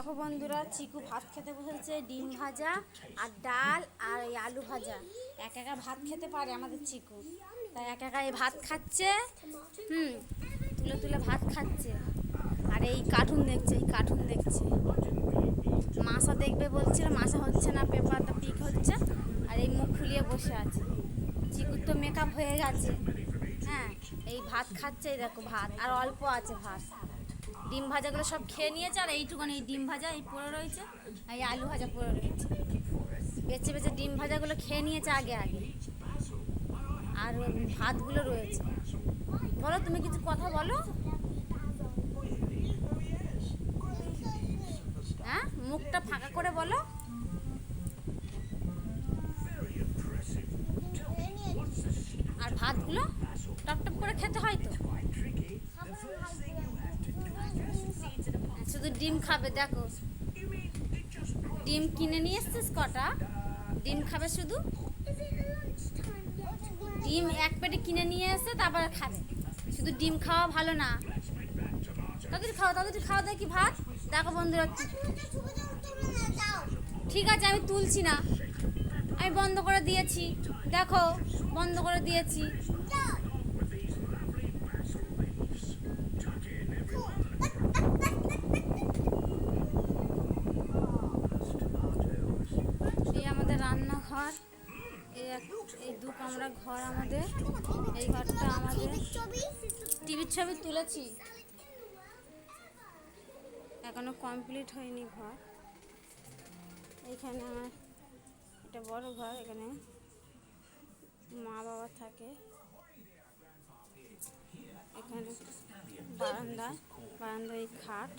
দেখো বন্ধুরা, চিকু ভাত খেতে বসেছে, ডিম ভাজা আর ডাল আর এই আলু ভাজা। এক একা ভাত খেতে পারে আমাদের চিকু। তাই এক একা এই ভাত খাচ্ছে, হুম, তুলে তুলে ভাত খাচ্ছে। আর এই কার্টুন দেখছে, এই কার্টুন দেখছে। মাসা দেখবে বলছিল, মাসা হচ্ছে না পেপারটা পিক হচ্ছে। আর এই মুখ ফুলিয়ে বসে আছে। চিকুর তো মেকআপ হয়ে গেছে। হ্যাঁ এই ভাত খাচ্ছে, এই দেখো ভাত, আর অল্প আছে ভাত। ডিম ভাজাগুলো সব খেয়ে নিয়েছে আর এইটুখানি এই ডিম ভাজা, এই পড়ে রয়েছে আর এই আলু ভাজা পড়ে রয়েছে। বেছে বেছে ডিম ভাজাগুলো খেয়ে নিয়েছে আগে আগে। আর ভাতগুলো রয়েছে। বলো, তুমি কিছু কথা বলো? হ্যাঁ? মুখটা ফাঁকা করে বলো। আর ভাতগুলো টপ টপ করে খেতে হয় তো? শুধু ডিম খাবে, দেখো। ডিম কিনে নিয়ে এসছিস কটা? ডিম খাবে শুধু? ডিম এক পেটে কিনে নিয়ে এসে তারপর খাবে। শুধু ডিম খাওয়া ভালো না। তাদের খাও তাদের খাওয়া দেখি ভাত। দেখো বন্ধুরা ঠিক আছে, আমি তুলছি না। আমি বন্ধ করে দিয়েছি। দেখো, বন্ধ করে দিয়েছি এই আমাদের রান্নাঘর এই এই দু কামরা ঘর আমাদের, এই ঘরটা আমাদের। টিভির ছবি তুলেছি। এখনও কমপ্লিট হয়নি ঘর। এইখানে আমার এটা বড় ঘর, এখানে মা বাবা থাকে। এখানে বারান্দা বারান্দায় খাট।